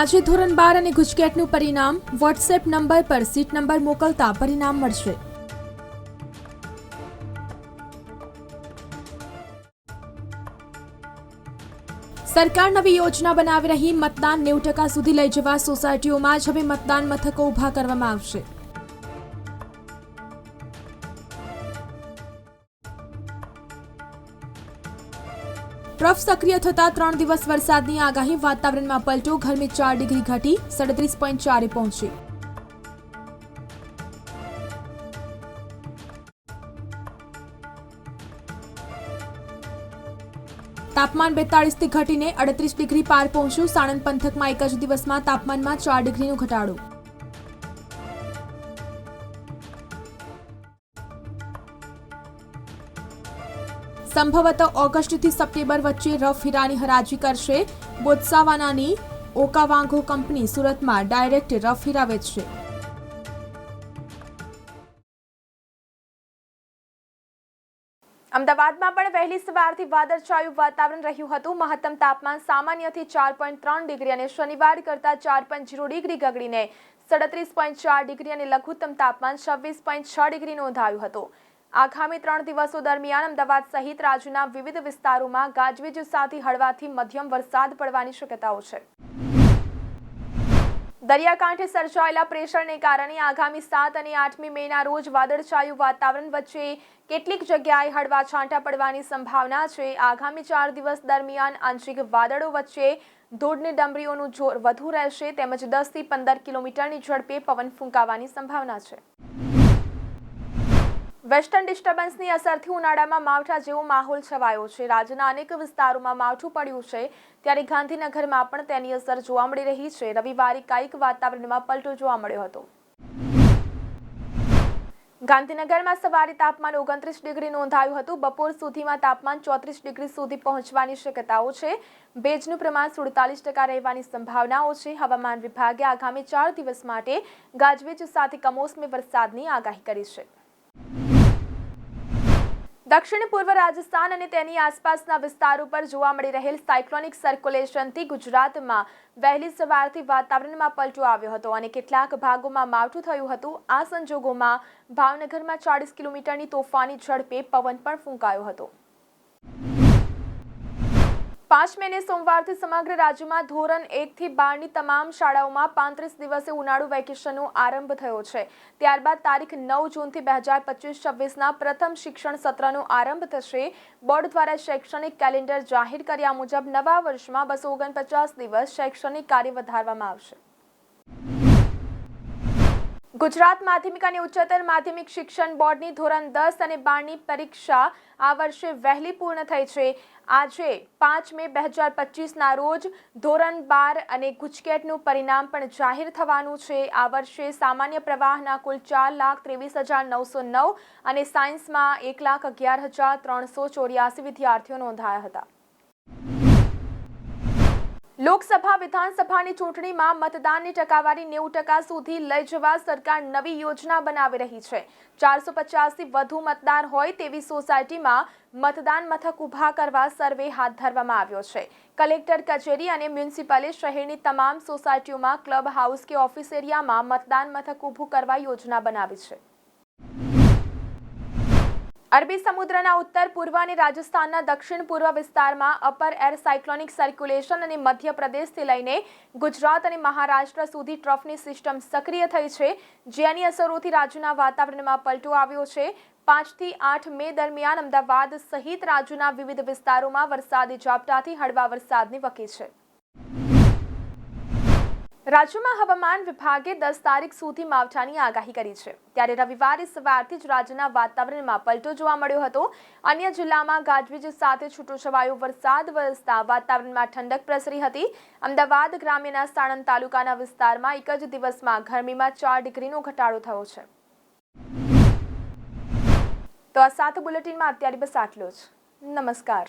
આજે ધોરણ બાર અને ગુજકેટનું પરિણામ વોટ્સએપ નંબર પર સીટ નંબર મોકલતા પરિણામ મળશે. સરકાર નવી યોજના બનાવી રહી, મતદાન નેવું ટકા સુધી લઈ જવા સોસાયટીઓમાં જ હવે મતદાન મથકો ઊભા કરવામાં આવશે. ટ્રફ સક્રિય થતા ત્રણ દિવસ વરસાદની આગાહી વાતાવરણમાં પલટો, ગરમી ચાર ડિગ્રી ઘટી સડત્રીસ પોઈન્ટ ચારે પહોંચી. તાપમાન બેતાળીસથી ઘટીને અડત્રીસ ડિગ્રી પાર પહોંચ્યું સાણંદ પંથકમાં એક જ દિવસમાં તાપમાનમાં ચાર ડિગ્રીનો ઘટાડો. સંભવત ઓગસ્ટથી સપ્ટેમ્બર વચ્ચે રફ હીરાની હરાજી કરશે. બોત્સાવાનાની ઓકાવાંગો કંપની સુરતમાં ડાયરેક્ટ રફ હીરા વેચશે. અમદાવાદમાં પણ વહેલી સવારથી વાદળછાયું વાતાવરણ રહ્યું હતું. મહત્તમ તાપમાન સામાન્યથી ચાર પોઈન્ટ ત્રણ ડિગ્રી અને શનિવાર કરતા ચાર પોઈન્ટ જીરો ડિગ્રી ગગડીને સડત્રીસ પોઈન્ટ ચાર ડિગ્રી અને લઘુત્તમ તાપમાન છવ્વીસ પોઈન્ટ છ ડિગ્રી નોંધાયું હતું. આગામી ત્રણ દિવસો દરમિયાન અમદાવાદ સહિત રાજ્યના વિવિધ વિસ્તારોમાં ગાજવીજ સાથે હળવાથી મધ્યમ વરસાદ પડવાની શક્યતાઓ છે. દરિયાકાંઠે સર્જાયેલા પ્રેશરને કારણે આગામી સાત અને આઠમી મેના રોજ વાદળછાયું વાતાવરણ વચ્ચે કેટલીક જગ્યાએ હળવા છાંટા પડવાની સંભાવના છે. આગામી ચાર દિવસ દરમિયાન આંશિક વાદળો વચ્ચે ધૂળની ડમરીઓનું જોર વધુ રહેશે. તેમજ દસથી પંદર કિલોમીટરની ઝડપે પવન ફૂંકાવાની સંભાવના છે. વેસ્ટર્ન ડિસ્ટર્બન્સની અસરથી ઉનાળામાં માવઠા જેવો માહોલ છવાયો છે. રાજ્યના અનેક વિસ્તારોમાં માવઠું પડ્યું છે. ત્યારે ગાંધીનગરમાં પણ તેની અસર જોવા મળી રહી છે. રવિવારે કાયિક વાતાવરણમાં પલટો જોવા મળ્યો હતો. ગાંધીનગરમાં સવારે તાપમાન ઓગણત્રીસ ડિગ્રી નોંધાયું હતું. બપોર સુધીમાં તાપમાન ચોત્રીસ ડિગ્રી સુધી પહોંચવાની શક્યતાઓ છે. ભેજનું પ્રમાણ સુડતાલીસ ટકા રહેવાની સંભાવનાઓ છે. હવામાન વિભાગે આગામી ચાર દિવસ માટે ગાજવીજ સાથે કમોસમી વરસાદની આગાહી કરી છે. દક્ષિણ પૂર્વ રાજસ્થાન અને તેની આસપાસના વિસ્તારો પર જોવા મળી રહેલ સાયક્લોનિક સર્ક્યુલેશનથી ગુજરાતમાં વહેલી સવારથી વાતાવરણમાં પલટો આવ્યો હતો અને કેટલાક ભાગોમાં માવઠું થયું હતું. આ સંજોગોમાં ભાવનગરમાં ચાળીસ કિલોમીટરની તોફાની ઝડપે પવન પણ ફૂંકાયો હતો. પાંચ મેને સોમવારથી સમગ્ર રાજ્યમાં ધોરણ એકથી બારની તમામ શાળાઓમાં પાંત્રીસ દિવસે ઉનાળુ વેકેશનનો આરંભ થયો છે. ત્યારબાદ તારીખ નવ જૂનથી બે હજાર પચીસ છવ્વીસના પ્રથમ શિક્ષણ સત્રનો આરંભ થશે. બોર્ડ દ્વારા શૈક્ષણિક કેલેન્ડર જાહેર કર્યા મુજબ નવા વર્ષમાં બસો ઓગણપચાસ દિવસ શૈક્ષણિક કાર્ય વધારવામાં આવશે. ગુજરાત માધ્યમિક અને ઉચ્ચતર માધ્યમિક શિક્ષણ બોર્ડની ધોરણ દસ અને બારની પરીક્ષા આ વર્ષે વહેલી પૂર્ણ થઈ છે. આજે પાંચ મે બે હજાર પચીસના રોજ ધોરણ બાર અને ગુજકેટનું પરિણામ પણ જાહેર થવાનું છે. આ વર્ષે સામાન્ય પ્રવાહના કુલ ચાર લાખ ત્રેવીસ હજાર નવસો નવ અને સાયન્સમાં એક લાખ અગિયાર હજાર ત્રણસો ચોર્યાસી વિદ્યાર્થીઓ નોંધાયા હતા. લોકસભા વિધાનસભાની ચૂંટણીમાં મતદાનની ટકાવારી નેવું ટકા સુધી લઈ જવા સરકાર નવી યોજના બનાવી રહી છે. ચારસો પચાસથી વધુ મતદાર હોય તેવી સોસાયટીમાં મતદાન મથક ઊભા કરવા સર્વે હાથ ધરવામાં આવ્યો છે. કલેક્ટર કચેરી અને મ્યુનિસિપલે શહેરની તમામ સોસાયટીઓમાં ક્લબ હાઉસ કે ઓફિસ એરિયામાં મતદાન મથક ઊભું કરવા યોજના બનાવી છે. અરબી સમુદ્રના ઉત્તર પૂર્વ અને રાજસ્થાનના દક્ષિણ પૂર્વ વિસ્તારમાં અપર એર સાયક્લોનિક સર્ક્યુલેશન અને મધ્યપ્રદેશથી લઈને ગુજરાત અને મહારાષ્ટ્ર સુધી ટ્રફની સિસ્ટમ સક્રિય થઈ છે જેની અસરોથી રાજ્યના વાતાવરણમાં પલટો આવ્યો છે. પાંચથી આઠ મે દરમિયાન અમદાવાદ સહિત રાજ્યના વિવિધ વિસ્તારોમાં વરસાદી ઝાપટાથી હળવા વરસાદની વકી છે. રાજ્યમાં હવામાન વિભાગે દસ તારીખ સુધી માવઠાની આગાહી કરી છે. ત્યારે રવિવારે સવારથી જ રાજ્યના વાતાવરણમાં પલટો જોવા મળ્યો હતો. અન્ય જિલ્લામાં ગાજવીજ સાથે છૂટોછવાયો વરસાદ, વરસતા વાતાવરણમાં ઠંડક પ્રસરી હતી. અમદાવાદ ગ્રામ્યના સાણંદ તાલુકાના વિસ્તારમાં એક જ દિવસમાં ગરમીમાં ચાર ડિગ્રીનો ઘટાડો થયો છે. તો આ સાથે બુલેટિનમાં અત્યારે બસ આટલો જ. નમસ્કાર.